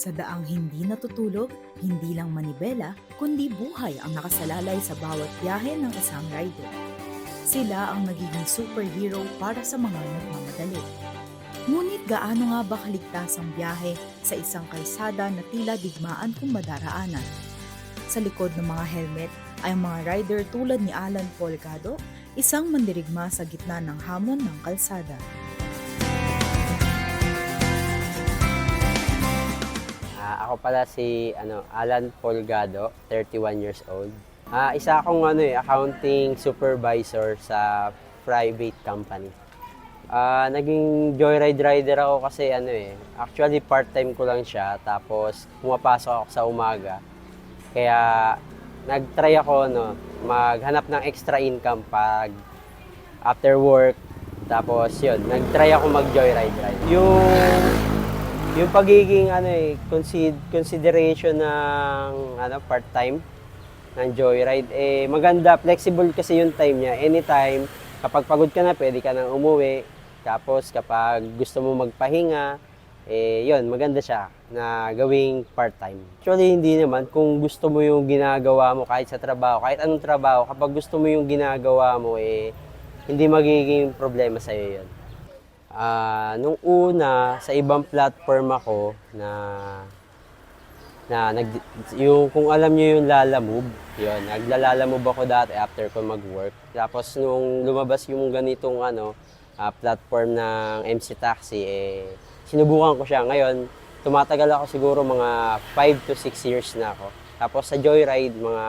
Sa daang hindi natutulog, hindi lang manibela, kundi buhay ang nakasalalay sa bawat biyahe ng isang rider. Sila ang nagiging superhero para sa mga nagmamadali. Ngunit gaano nga ba kaligtas ang biyahe sa isang kalsada na tila digmaan kung madaraanan? Sa likod ng mga helmet ay mga rider tulad ni Alan Polgado, isang mandirigma sa gitna ng hamon ng kalsada. Ah, ako pala si ano, Alan Polgado, 31 years old. Ah, isa akong ano eh, accounting supervisor sa private company. Ah, naging joyride rider ako kasi ano eh, actually part-time ko lang siya tapos pumapasok ako sa umaga. Kaya nag-try ako no, maghanap ng extra income pag after work. Tapos yun, nag-try ako mag-joyride ride. Yung yung pagiging ano eh consid- consideration ng ano part-time ng joyride eh maganda flexible kasi yung time niya. Anytime kapag pagod ka na pwede ka nang umuwi. Tapos kapag gusto mo magpahinga eh yun maganda siya na gawing part-time. Actually hindi naman. Kung gusto mo yung ginagawa mo kahit sa trabaho kahit anong trabaho kapag gusto mo yung ginagawa mo eh hindi magiging problema sa iyo yun Ah, nung una sa ibang platform ako na na nag yung kung alam niyo yung Lala Move, yun, naglalala move ako dati after ko mag-work. Tapos nung lumabas yung ganitong ano, ah, platform ng MC Taxi eh sinubukan ko siya ngayon. Tumatagal ako siguro mga 5 to 6 years na ako. Tapos sa Joyride mga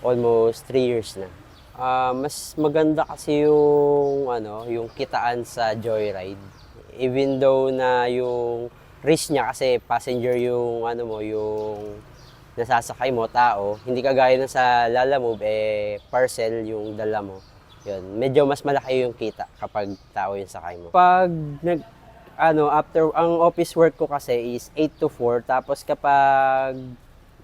almost 3 years na. Ah, mas maganda kasi yung ano, yung kitaan sa Joyride. Even though na yung risk niya kasi passenger yung ano mo, yung nasasakay mo tao, hindi kagaya na sa Lala Move eh parcel yung dala mo. Yun, medyo mas malaki yung kita kapag tao yung sakay mo. Pag nag ano, after ang office work ko kasi is 8 to 4 tapos kapag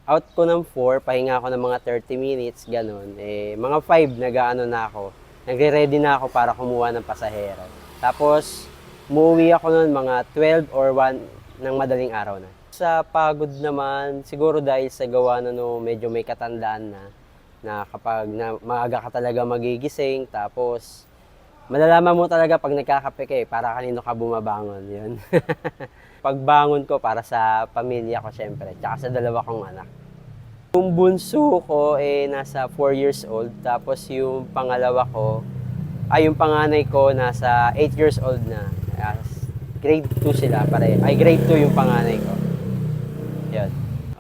out ko ng 4, pahinga ako ng mga 30 minutes, ganun. Eh, mga 5, nag-ano na ako. Nagre-ready na ako para kumuha ng pasahero. Tapos, umuwi ako noon mga 12 or 1 ng madaling araw na. Sa pagod naman, siguro dahil sa gawa na no, medyo may katandaan na, na kapag na, maaga ka talaga magigising, tapos malalaman mo talaga pag nagkakape ka eh, para kanino ka bumabangon. Yun. Pagbangon ko para sa pamilya ko syempre, tsaka sa dalawa kong anak. Yung bunso ko eh nasa 4 years old, tapos yung pangalawa ko, ay yung panganay ko nasa 8 years old na. As grade 2 sila pare. Ay grade 2 yung panganay ko. Yan.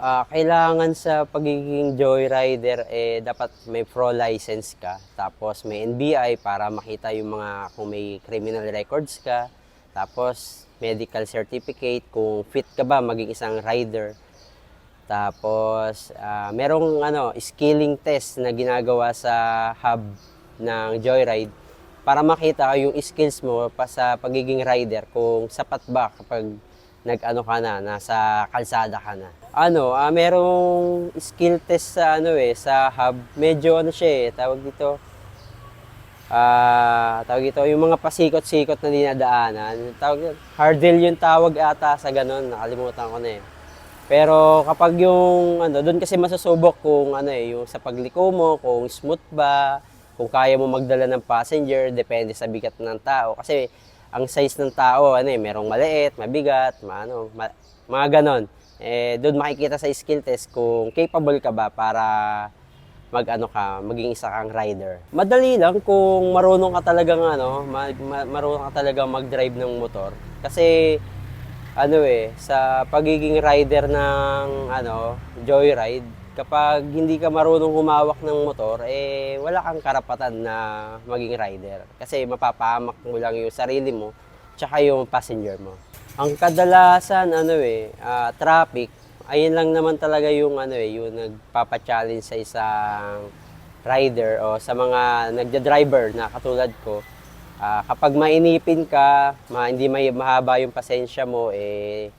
Ah, kailangan sa pagiging joyrider eh dapat may pro license ka, tapos may NBI para makita yung mga kung may criminal records ka, tapos medical certificate kung fit ka ba maging isang rider. Tapos ah, merong ano skilling test na ginagawa sa hub ng Joyride para makita yung skills mo pa sa pagiging rider kung sapat ba kapag nag-ano ka na, nasa kalsada ka na. Ano, ah, merong skill test sa ano eh, sa hub. Medyo ano siya eh, tawag dito. Ah, tawag dito, yung mga pasikot-sikot na dinadaanan. Tawag hurdle yung tawag ata sa ganun, nakalimutan ko na eh. Pero kapag yung ano, doon kasi masusubok kung ano eh, yung sa pagliko mo, kung smooth ba, kung kaya mo magdala ng passenger, depende sa bigat ng tao. Kasi ang size ng tao, ano eh, merong maliit, mabigat, maano, ma- mga ganon. Eh, doon makikita sa skill test kung capable ka ba para mag ano ka, maging isa kang rider. Madali lang kung marunong ka talagang ano, ma- ma- marunong ka talagang mag-drive ng motor. Kasi ano eh, sa pagiging rider ng ano, joyride, kapag hindi ka marunong humawak ng motor, eh wala kang karapatan na maging rider. Kasi mapapahamak mo lang yung sarili mo, tsaka yung passenger mo. Ang kadalasan, ano eh, ah, traffic, ayun lang naman talaga yung ano eh, yung nagpapa-challenge sa isang rider o sa mga nagda-driver na katulad ko. Ah, kapag mainipin ka, ma, hindi may mahaba yung pasensya mo, eh,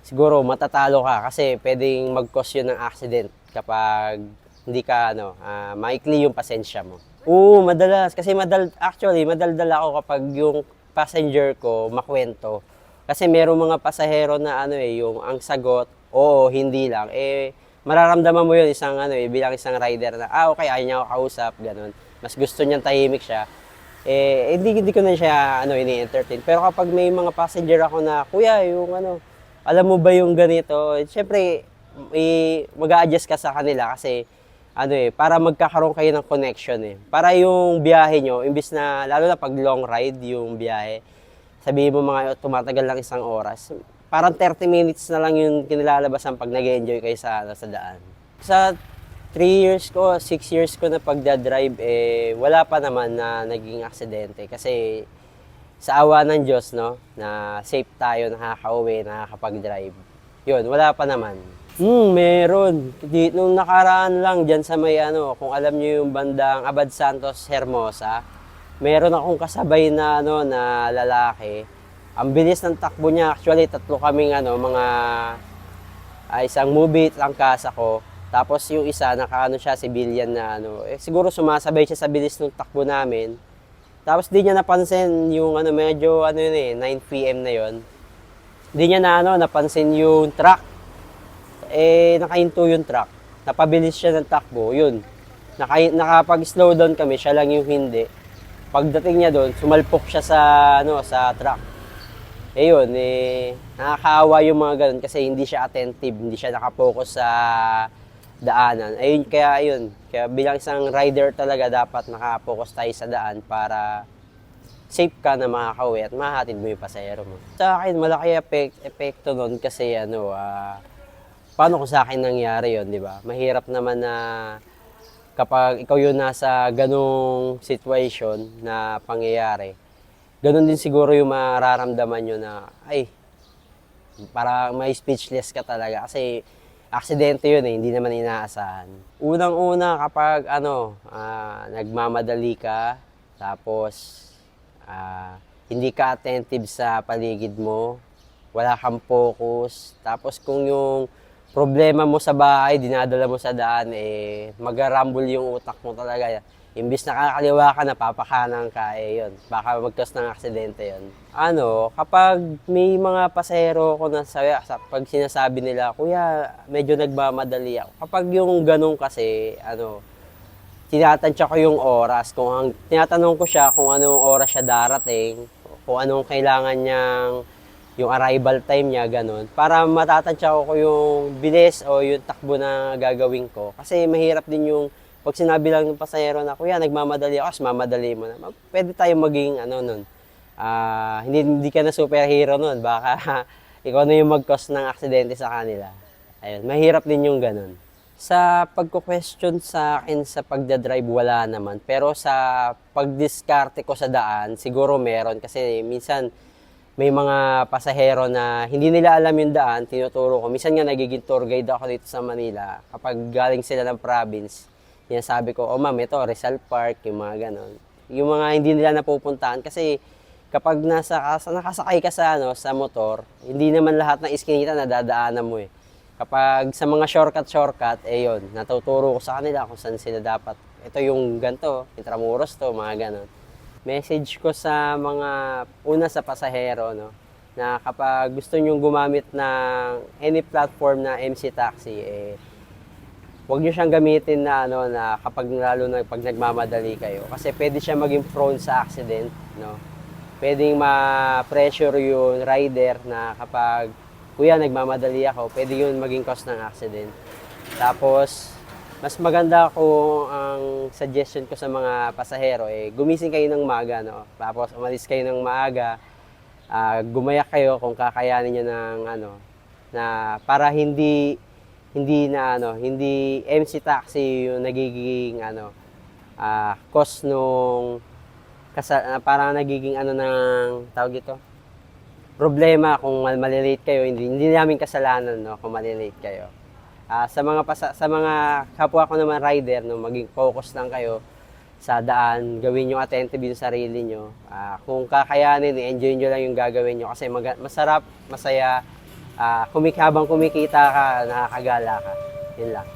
siguro matatalo ka kasi pwedeng mag-cause yun ng accident kapag hindi ka ano, ah, maikli yung pasensya mo. Oo, madalas kasi madal actually madaldal ako kapag yung passenger ko makwento. Kasi merong mga pasahero na ano eh, yung ang sagot oo, hindi lang, eh, mararamdaman mo yun isang, ano, eh, bilang isang rider na, ah, okay, ayaw niya ako kausap, ganun. Mas gusto niyang tahimik siya. Eh, hindi, hindi ko na siya, ano, ini-entertain. Pero kapag may mga passenger ako na, kuya, yung, ano, alam mo ba yung ganito? Siyempre, eh, mag-a-adjust ka sa kanila kasi, ano eh, para magkakaroon kayo ng connection eh. Para yung biyahe nyo, imbis na, lalo na pag long ride yung biyahe, sabihin mo mga tumatagal lang isang oras, parang 30 minutes na lang yung kinilalabasan pag nag enjoy kayo sa, sa daan. Sa 3 years ko, 6 years ko na pagdadrive, eh, wala pa naman na naging aksidente. Kasi sa awa ng Diyos, no, na safe tayo, nakaka-uwi, nakakapag-drive. Yun, wala pa naman. Hmm, meron. Di, nung nakaraan lang dyan sa may ano, kung alam niyo yung bandang Abad Santos Hermosa, meron akong kasabay na ano na lalaki. Ang bilis ng takbo niya. Actually, tatlo kaming ano, mga ah, isang movie lang kasa ko. Tapos yung isa, nakaano siya, civilian na ano. Eh, siguro sumasabay siya sa bilis ng takbo namin. Tapos di niya napansin yung ano, medyo ano yun eh, 9 p.m. na yon. Di niya na ano, napansin yung truck. Eh, nakahinto yung truck. Napabilis siya ng takbo, yun. Naka, nakapag-slow down kami, siya lang yung hindi. Pagdating niya doon, sumalpok siya sa ano, sa truck. Eh yun, eh, nakakaawa yung mga ganun kasi hindi siya attentive, hindi siya nakapokus sa daanan. Ayun, kaya ayun, kaya bilang isang rider talaga dapat nakapokus tayo sa daan para safe ka na makakauwi at mahatid mo yung pasahero mo. Sa akin, malaki epek- epekto nun kasi ano, ah, paano kung sa akin nangyari yon di ba? Mahirap naman na kapag ikaw yung nasa ganong situation na pangyayari, ganun din siguro yung mararamdaman nyo na, ay, para may speechless ka talaga kasi aksidente yun eh, hindi naman inaasahan. Unang-una kapag ano, ah, nagmamadali ka, tapos ah, hindi ka attentive sa paligid mo, wala kang focus, tapos kung yung problema mo sa bahay, dinadala mo sa daan, eh, mag-rumble yung utak mo talaga. Imbis na kakaliwa ka, napapakanan ka, eh, yun. Baka magkas ng aksidente yun. Ano, kapag may mga pasahero ko na sa, sa pag sinasabi nila, Kuya, medyo nagmamadali ako. Kapag yung ganun kasi, ano, tinatansya ko yung oras. Kung ang, tinatanong ko siya kung anong oras siya darating, kung anong kailangan niyang yung arrival time niya, ganun. Para matatansya ko yung bilis o yung takbo na gagawin ko. Kasi mahirap din yung pag sinabi lang ng pasahero na, Kuya, nagmamadali ako, mamadali mo na. Pwede tayo maging, ano nun, ah, hindi, hindi ka na superhero nun. Baka ikaw na yung mag-cause ng aksidente sa kanila. Ayun, mahirap din yung ganun. Sa pagko-question sa akin sa pagdadrive, wala naman. Pero sa pagdiskarte ko sa daan, siguro meron. Kasi minsan, may mga pasahero na hindi nila alam yung daan, tinuturo ko. Minsan nga nagiging tour guide ako dito sa Manila. Kapag galing sila ng province, yan sabi ko, oh ma'am, ito, Rizal Park, yung mga ganon. Yung mga hindi nila napupuntahan. Kasi kapag nasa, kas- nakasakay ka sa, ano, sa motor, hindi naman lahat ng iskinita na dadaanan mo eh. Kapag sa mga shortcut-shortcut, eh yun, natuturo ko sa kanila kung saan sila dapat. Ito yung ganto, Intramuros to, mga ganon message ko sa mga una sa pasahero no na kapag gusto niyo gumamit ng any platform na MC taxi eh huwag niyo siyang gamitin na ano na kapag lalo na pag nagmamadali kayo. Kasi pwede siya maging prone sa accident no? Pwedeng ma-pressure yung rider na kapag kuya nagmamadali ako pwede yun maging cause ng accident. Tapos mas maganda kung ang suggestion ko sa mga pasahero eh gumising kayo ng maaga no? Tapos umalis kayo ng maaga ah, gumayak kayo kung kakayanin niyo ng ano na para hindi hindi na ano hindi MC taxi yung nagiging ano ah cost nung kasa, ah, parang nagiging ano ng tawag ito problema kung mal- malilate kayo hindi hindi namin kasalanan no kung malilate kayo Ah, sa mga pasa- sa mga kapwa ko naman rider no maging focus lang kayo sa daan, gawin yung attentive yung sarili nyo. Ah, kung kakayanin, enjoy nyo lang yung gagawin nyo kasi maga- masarap, masaya, uh, kumik habang kumikita ka, nakakagala ka. Yun lang.